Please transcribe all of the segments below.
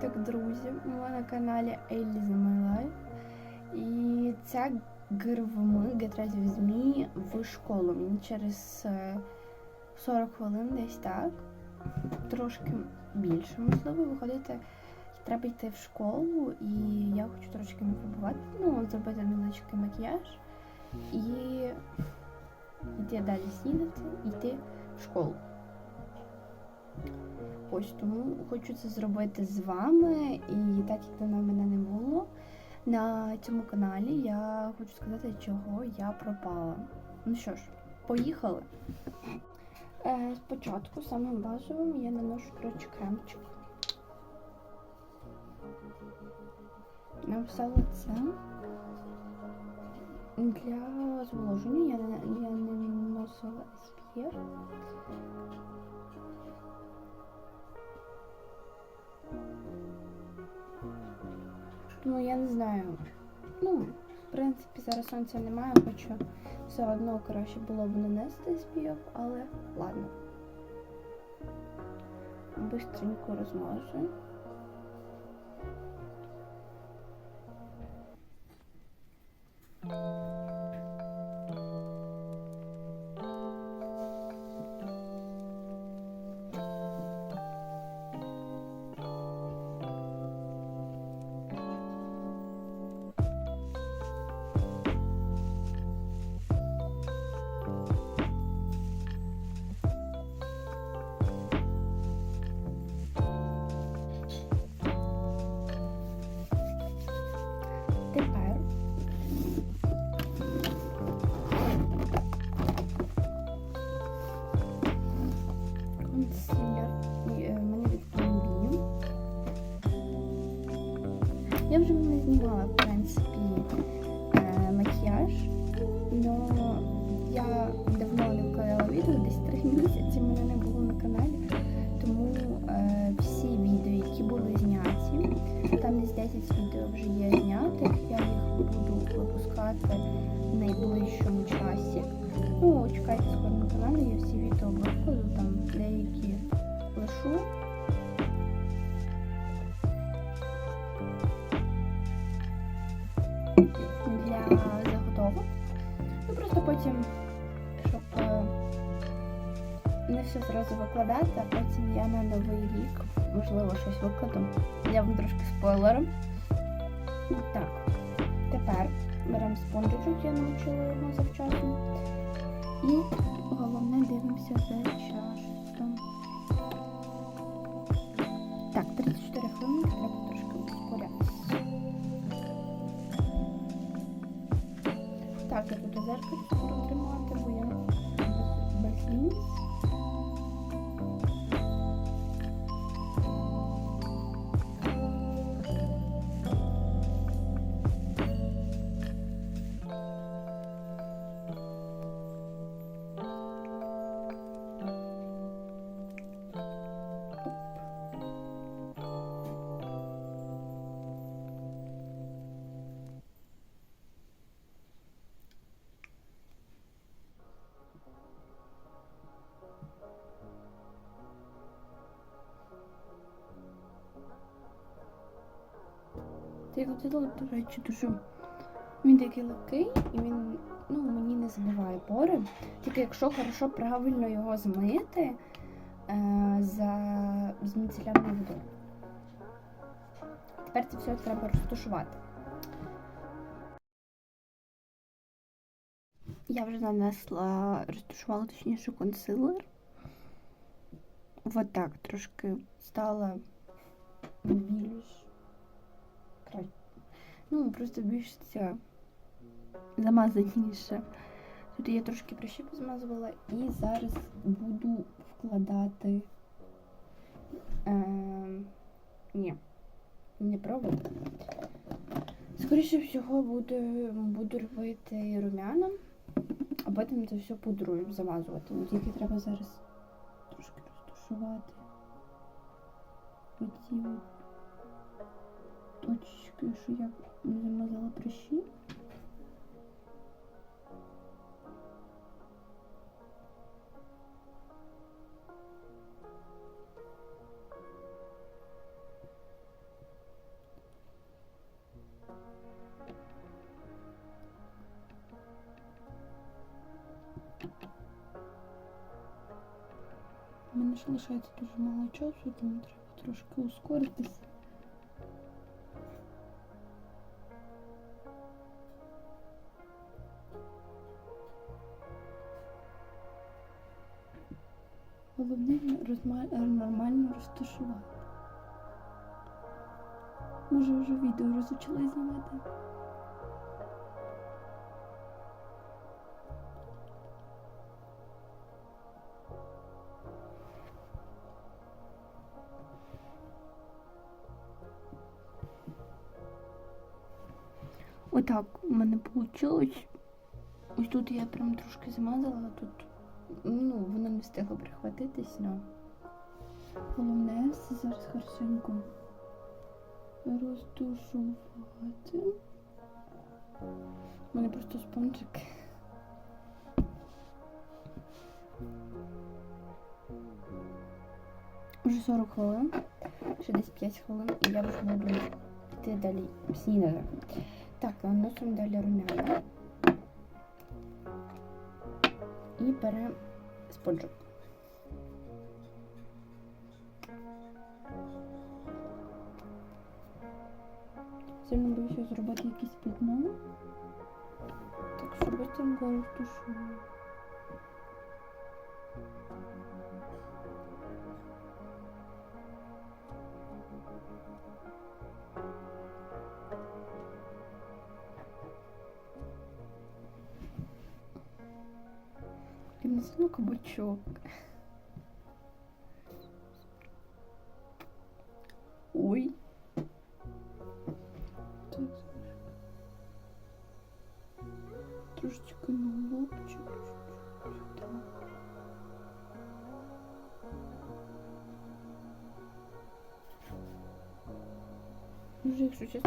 Привіток, друзі! Ми на каналі Еліза Life. І це ГРВМ, Гетразів ЗМІ в школу. Мені через е, 40 хвилин десь так. Трошки більше, можливо, виходити. Треба йти в школу, і я хочу трошки не ну, зробити невеличкий макіяж і йти далі снідати, йти в школу. Ось тому хочу це зробити з вами. І так як давно мене не було на цьому каналі, я хочу сказати, чого я пропала. Ну що ж, поїхали. Е, спочатку, самим базовим, я наношу коротше кремчик. Написала це. Для зволоження я я не наносила SPF. Ну, я не знаю. Ну, в принципі, зараз сонця немає, хоча все одно краще було б нанести збійок, але ладно. Бистренько розмажу. Тепер Знімала, в принципі, е, макіяж, але я давно не вкладала відео, десь три місяці мене не було на каналі, тому е, всі відео, які були зняті, там десь 10 відео вже є знятих, я їх буду випускати в найближчому часі. Ну, чекайте скоро на каналі, я всі відео викладу, там деякі лишу. Зразу викладати, а потім я на новий рік, можливо, щось викладу. Я вам трошки спойлером. Так, тепер беремо спонжичок, я навчила його завчасно. І головне дивимося за часом. Цей коктейль, до речі, дуже він такий легкий і він ну, мені не забиває пори. Тільки якщо хорошо правильно його змити е, за з водою. Тепер це все треба розташувати. Я вже нанесла, розташувала точніше консилер. Вот так трошки стала більш. Ну, просто більш ця замазаніше. Тут я трошки прищепу змазувала і зараз буду вкладати. Е, ні, не пробую. Скоріше всього буду, буду робити румяна, а потім це все пудрою замазувати. Ну, тільки треба зараз трошки розташувати. Оці точки, що я замазала прыщи. У мене ще тоже дуже мало часу, тому треба трошки ускоритись. Нормально розташувати. Може вже відео розпочали знімати. Отак у мене вийшло. Ось тут я прям трошки замазала, а тут ну, воно не встигло прихватитись, но головне все зараз хорошенько роздушувати. У мене просто спонжик. Уже 40 хвилин, ще десь 5 хвилин, і я вже буду йти далі снідати. Так, наносимо далі румяна. І беремо спонжик. Зробити якісь пятно. Так що быстренько розтушую. Знаю кабачок.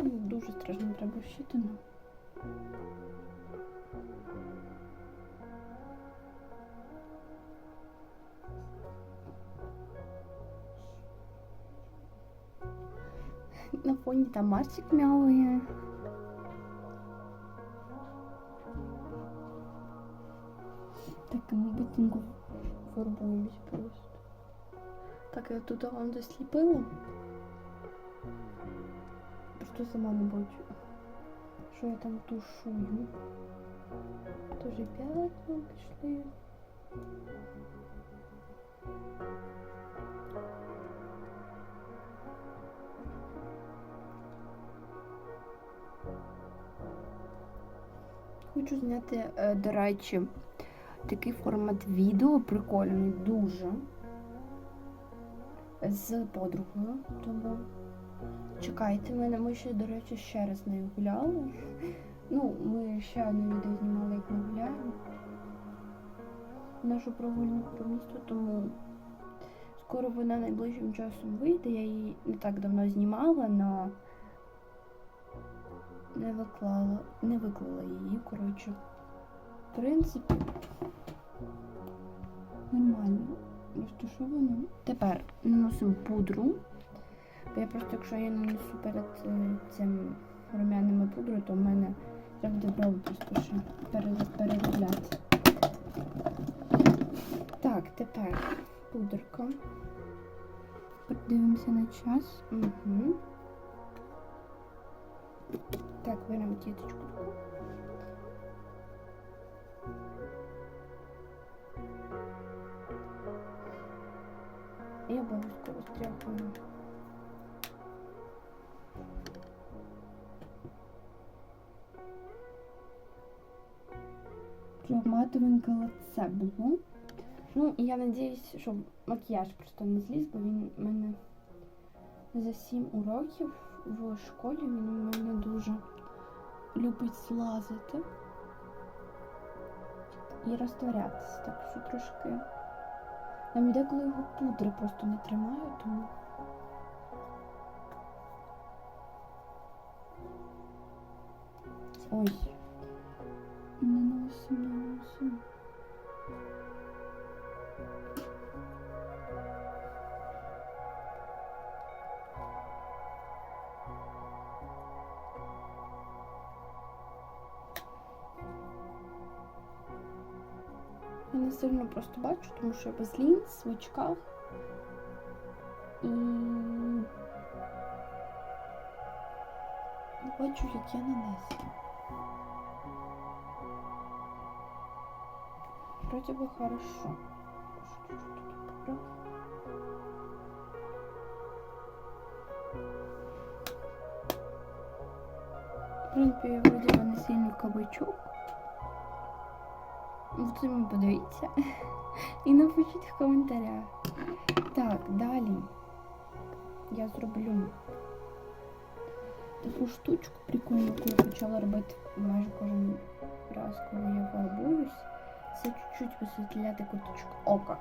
дуже страшно треба щитину. На фоні там Марсик м'яває. Так, ми битинку фарбуємось просто. Так, я тут вам засліпила. Просто сама не бачу. Що я там тушую. Тоже п'ятна пішли. Хочу зняти, е, до речі, такий формат відео прикольний, дуже. З подругою. Тому чекайте мене. Ми ще, до речі, ще раз не гуляли. Ну, ми ще одне відео знімали, як ми гуляємо. Нашу прогулянку по місту, тому скоро вона найближчим часом вийде. Я її не так давно знімала, але не виклала, не виклала її, коротше. В принципі, нормально розташовано. Тепер наносимо пудру. Бо я просто, якщо я нанесу перед е, цим румяними пудрою, то в мене треба буде брови просто ще пере- переробляти. Так, тепер пудерка. Подивимося на час. Угу. Так, беремо тіточку. І обов'язково стрілкою. Матовеньке лице було. Ну, і я надіюсь, що макіяж просто не зліз, бо він в мене за 7 уроків в школі він у мене дуже любить злазити і розтворятися. Так що трошки. Нам деколи його пудри просто не тримаю, тому. Ой. Наносимо, наносимо. Я не сильно просто бачу, тому що я без лінз в очках. І бачу, як я нанесла. Вроде бы хорошо. Может, чуть-чуть поправлю? В принципі, вроді би не сильний кабачок. Ви самі подивіться. І напишіть в коментарях. Так, далі я зроблю таку штучку прикольну, яку я почала робити майже кожен раз, коли я фарбуюсь. Це чуть-чуть висвітляти куточок ока.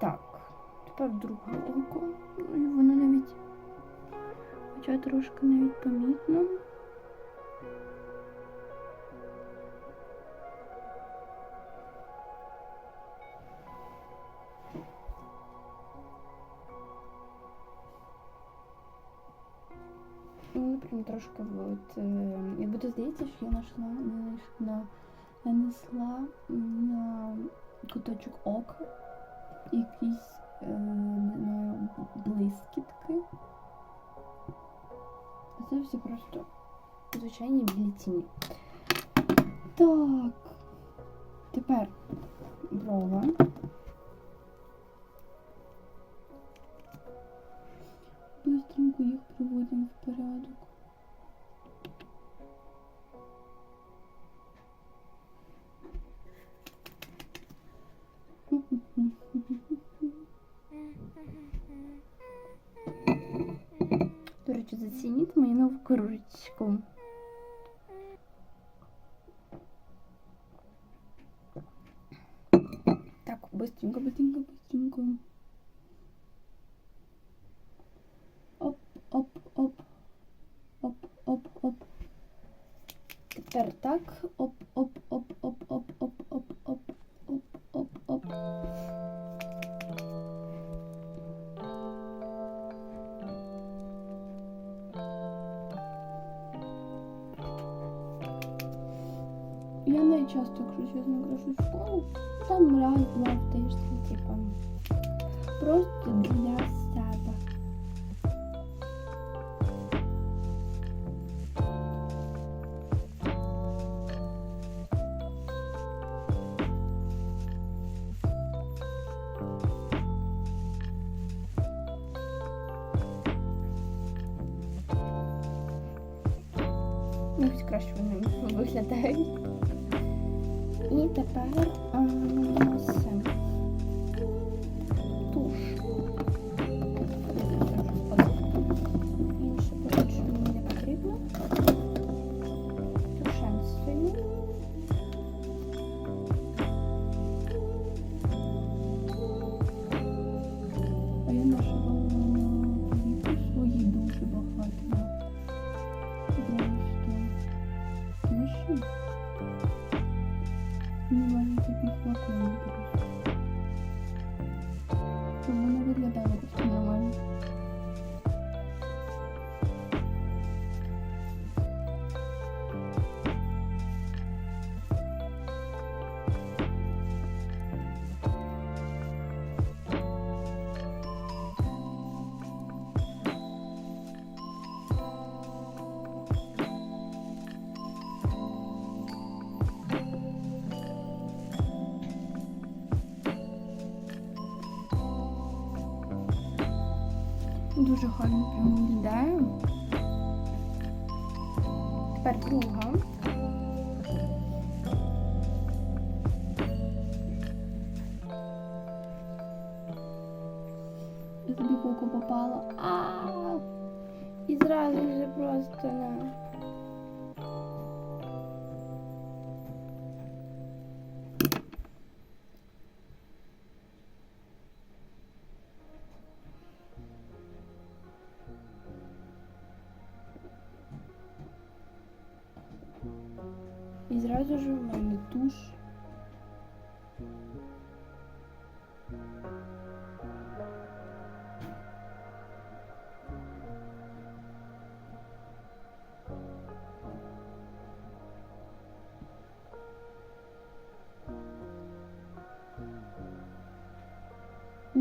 Так, тепер друге око. Ну і воно навіть хоча трошки навіть помітно. Ну, прям трошки от, е, як буде здається, що я не знайшла, нанесла на куточок ока якісь е, блискітки. А це все просто звичайні білі тіні. Так. Тепер брова. Быстренько їх приводимо в порядок. До речі, зацініть мою нову кружечку. Так, быстренько, быстренько, быстренько. Оп, оп, оп. Оп, оп, оп. Тепер так. Оп, оп, оп, оп, оп, оп, оп, оп, оп, оп, оп. Часто, чесно, крашу в школу. Там раз, два в тиждень, типа. Просто для себе. Ну, ось краще вони виглядають. Дуже гарно прямо. Тепер друга. Тобі око попала. А І зразу вже просто на.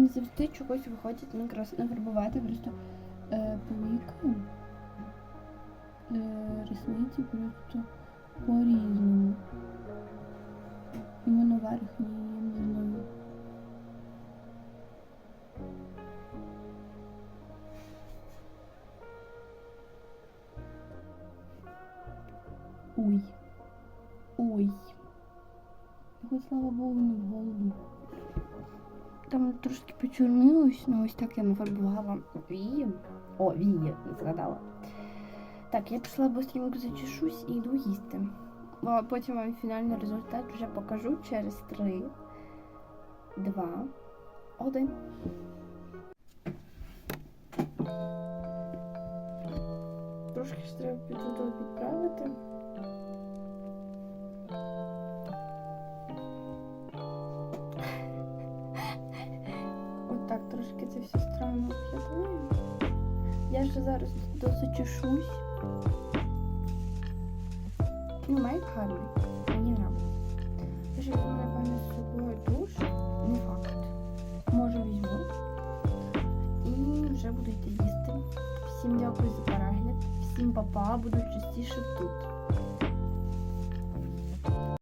Завжди чогось виходить накрас нафарбувати просто е, повіки. Е, ресниці просто по-різному. Іменно верхні, я не знаю. Ой. Ой. Хоч слава Богу, не в голову. Там трошки почорнилось, ну ось так я нафарбувала вії. О, вії, згадала. Так, я пішла быстренько зачешусь і йду їсти. А потім вам фінальний результат вже покажу через 3, 2, 1. Трошки ж треба підготовити підправити. Трошки це все странно виглядає. Я ж зараз дозачешусь. Ну, майк гарний. Мені нравиться. Я ж візьму, напевно, з собою душ. Не факт. Може візьму. І вже буду йти їсти. Всім дякую за перегляд. Всім па-па. Буду частіше